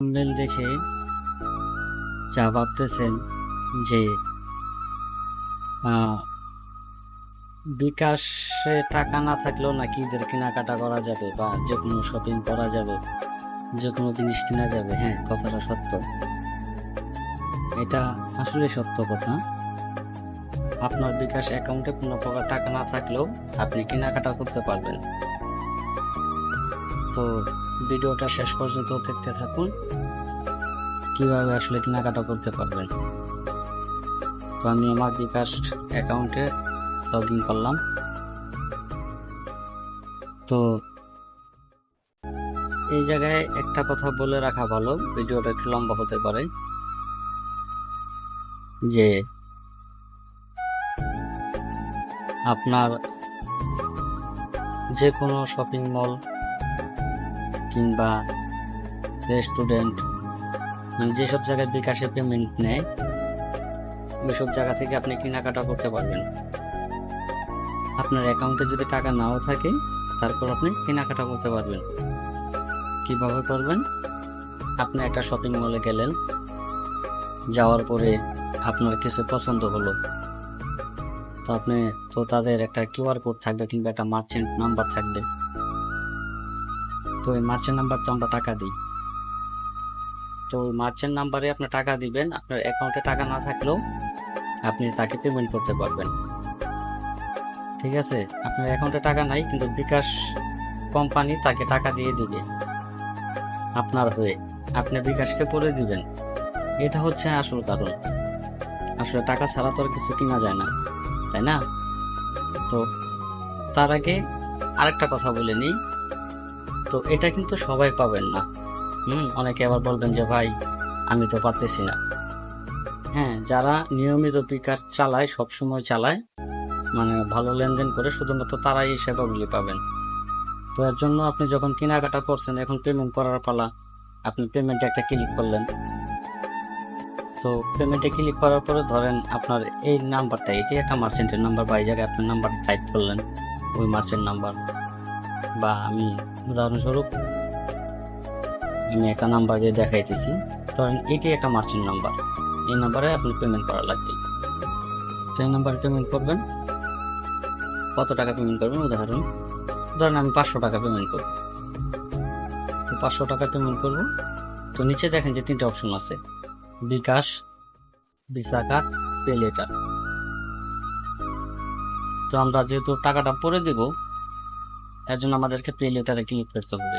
Mail দেখে যা ভাবতেছেন যে বিকাশে টাকা না থাকলেও নাকি ঈদের কেনাকাটা করা যাবে বা যে কোনো শপিং করা যাবে, যে কোনো জিনিস কেনা যাবে হ্যাঁ কথাটা সত্য। এটা আসলে সত্য কথা। আপনার বিকাশ অ্যাকাউন্টে কোনো প্রকার টাকা না থাকলেও আপনি কেনাকাটা করতে পারবেন। তো ভিডিওটা শেষ পর্যন্ত দেখতে থাকুন। কীভাবে আসলে কেনাকাটা করতে পারবেন? তো আমি আমার বিকাশ অ্যাকাউন্টে লগ ইন করলাম। তো এই জায়গায় একটা কথা বলে রাখা ভালো, ভিডিওটা একটু লম্বা হতে পারে। যে আপনার যে কোনো শপিং মল কিংবা রেস্টুরেন্ট মানে যেসব জায়গায় বিকাশে পেমেন্ট নেয়, ওইসব জায়গা থেকে আপনি কেনাকাটা করতে পারবেন। আপনার অ্যাকাউন্টে যদি টাকা নাও থাকে, তারপর আপনি কেনাকাটা করতে পারবেন। কীভাবে করবেন? আপনি একটা শপিং মলে গেলেন, যাওয়ার পরে আপনার কিছু পছন্দ হলো। তো আপনি, তো তাদের একটা কিউআর কোড থাকবে কিংবা একটা মার্চেন্ট নাম্বার থাকবে। তো ওই মার্চের নাম্বার তো আমরা টাকা দিই। তো ওই মার্চেন্ট নাম্বারে আপনি টাকা দিবেন, আপনার অ্যাকাউন্টে টাকা না থাকলেও আপনি তাকে পেমেন্ট করতে পারবেন। ঠিক আছে? আপনার অ্যাকাউন্টে টাকা নাই, কিন্তু বিকাশ কোম্পানি তাকে টাকা দিয়ে দিবে। আপনার হয়ে। আপনি বিকাশকে করে দিবেন। এটা হচ্ছে আসল কারণ। আসলে টাকা ছাড়া তো আর কিছু কিনা যায় না, তাই না? তো তার আগে আরেকটা কথা বলে নিই। তো এটা কিন্তু সবাই পাবেন না। হুম, অনেকে আবার বলবেন যে, ভাই, আমি তো পারতেছি না। হ্যাঁ যারা নিয়মিত পিকার চালায়, সবসময় চালায় মানে ভালো লেনদেন করে, শুধুমাত্র তারাই এই সেবাগুলি পাবেন। তো এর জন্য আপনি যখন কেনাকাটা করছেন, এখন পেমেন্ট করার পালা। আপনি পেমেন্টে একটা ক্লিক করলেন। তো পেমেন্টে ক্লিক করার পরে ধরেন আপনার এই নাম্বারটা এটি একটা মার্চেন্টের নাম্বার বা এই জায়গায় আপনার নাম্বার টাইপ করলেন, ওই মার্চেন্ট নাম্বার বা আমি উদাহরণস্বরূপ, আমি একটা নাম্বার দিয়ে দেখাইতেছি। ধরেন এটি একটা মার্চেন্ট নাম্বার এই নাম্বারে আপনি পেমেন্ট করা লাগবে। তো এই নাম্বারে পেমেন্ট করবেন। কত টাকা পেমেন্ট করবেন? উদাহরণ, ধরেন আমি পাঁচশো টাকা পেমেন্ট করব। তো পাঁচশো টাকা পেমেন্ট করব। তো নিচে দেখেন যে তিনটে অপশন আছে। BKash visa card pay later তো আমরা যেহেতু টাকাটা পরে দিব এর জন্য আমাদেরকে পে লেটারে ক্লিক করতে হবে।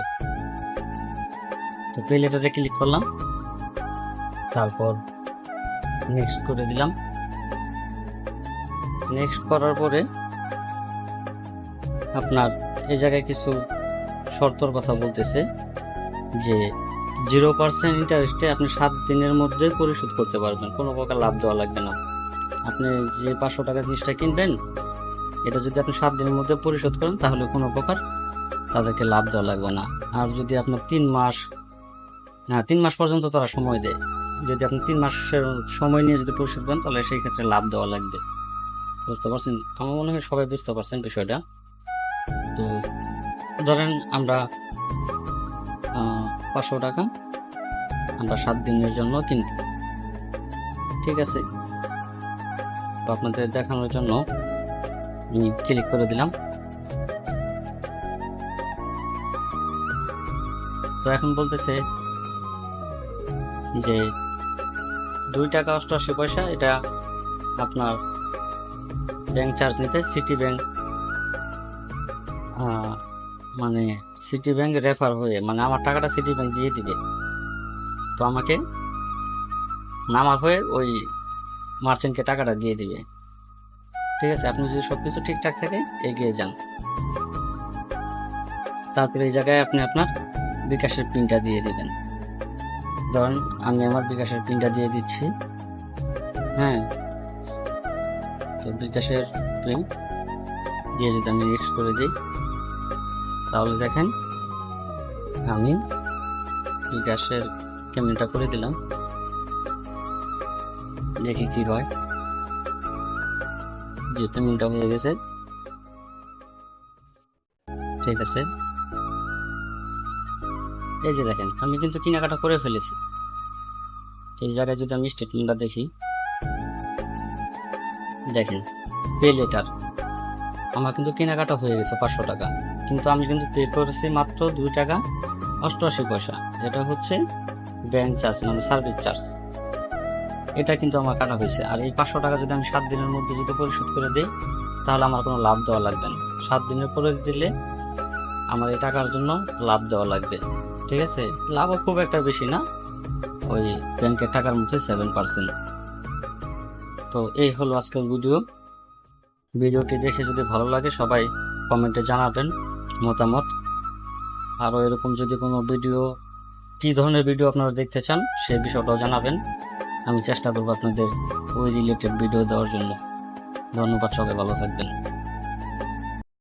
তো পে লেটারে ক্লিক করলাম। তারপর নেক্সট করে দিলাম। নেক্সট করার পরে আপনার এই জায়গায় কিছু শর্তর কথা বলতেছে যে জিরো পার্সেন্ট ইন্টারেস্টে আপনি সাত দিনের মধ্যে পরিশোধ করতে পারবেন। কোনো প্রকার লাভ দেওয়া লাগবে না। আপনি যে পাঁচশো টাকা জিনিসটা কিনবেন এটা যদি আপনি সাত দিনের মধ্যে পরিশোধ করেন, তাহলে কোনো প্রকার তাদেরকে লাভ দেওয়া লাগবে না। আর যদি আপনার তিন মাস হ্যাঁ তিন মাস পর্যন্ত তারা সময় দেয়। যদি আপনি তিন মাসের সময় নিয়ে যদি পরিশোধ করেন, তাহলে সেই ক্ষেত্রে লাভ দেওয়া লাগবে। বুঝতে পারছেন? আমার মনে হয় সবাই বুঝতে পারছেন বিষয়টা। তো ধরেন আমরা পাঁচশো টাকা আমরা সাত দিনের জন্য কিনব। ঠিক আছে? তো আপনাদের দেখানোর জন্য ক্লিক করে দিলাম। তো এখন বলতেছে যে দুই টাকা অষ্টআশি পয়সা, এটা আপনার ব্যাংক চার্জ নেবে সিটি ব্যাংক মানে সিটি ব্যাংক রেফার হয়ে মানে আমার টাকাটা সিটি ব্যাংক দিয়ে দিবে। তো আমাকে নামার হয়ে ওই মার্চেন্টকে টাকাটা দিয়ে দিবে। ঠিক আছে, আপনি যদি সব কিছু ঠিকঠাক থাকে, এগিয়ে যান। তারপরে এই জায়গায় আপনি আপনার বিকাশের পিনটা দিয়ে দেবেন। ধরুন, আমি আমার বিকাশের পিনটা দিয়ে দিচ্ছি। হ্যাঁ তো বিকাশের পিন দিয়ে যদি আমি নেক্সট করে দিই, তাহলে দেখেন, আমি বিকাশের পেমেন্টটা করে দিলাম। দেখি কি হয়। যে পেমেন্টটা হয়ে গেছে? ঠিক আছে। এই যে দেখেন, আমি কিন্তু কেনাকাটা করে ফেলেছি। এই জায়গায় যদি আমি স্টেটমেন্টটা দেখি। দেখেন পে লেটার আমার কিন্তু কেনাকাটা হয়ে গেছে পাঁচশো টাকা। কিন্তু আমি কিন্তু পে করেছি মাত্র দুই টাকা অষ্টআশি পয়সা। এটা হচ্ছে ব্যাংক চার্জ মানে সার্ভিস চার্জ এটা কিন্তু আমার কাটা হয়েছে। আর এই পাঁচশো টাকা যদি আমি সাত দিনের মধ্যে যদি পরিশোধ করে দিই, তাহলে আমার কোনো লাভ দেওয়া লাগবে না। সাত দিনের পরে দিলে আমার এই টাকার জন্য লাভ দেওয়া লাগবে। ঠিক আছে? লাভও খুব একটা বেশি না। ওই ব্যাংকের টাকার মধ্যে সেভেন পার্সেন্ট তো এই হলো আজকের ভিডিও। ভিডিওটি দেখে যদি ভালো লাগে, সবাই কমেন্টে জানাবেন মতামত। আরও এরকম যদি কোনো ভিডিও, কী ধরনের ভিডিও আপনারা দেখতে চান সেই বিষয়টাও জানাবেন। আমি চেষ্টা করব আপনাদের ওই রিলেটেড ভিডিও দেওয়ার জন্য। ধন্যবাদ সবাই ভালো থাকবেন।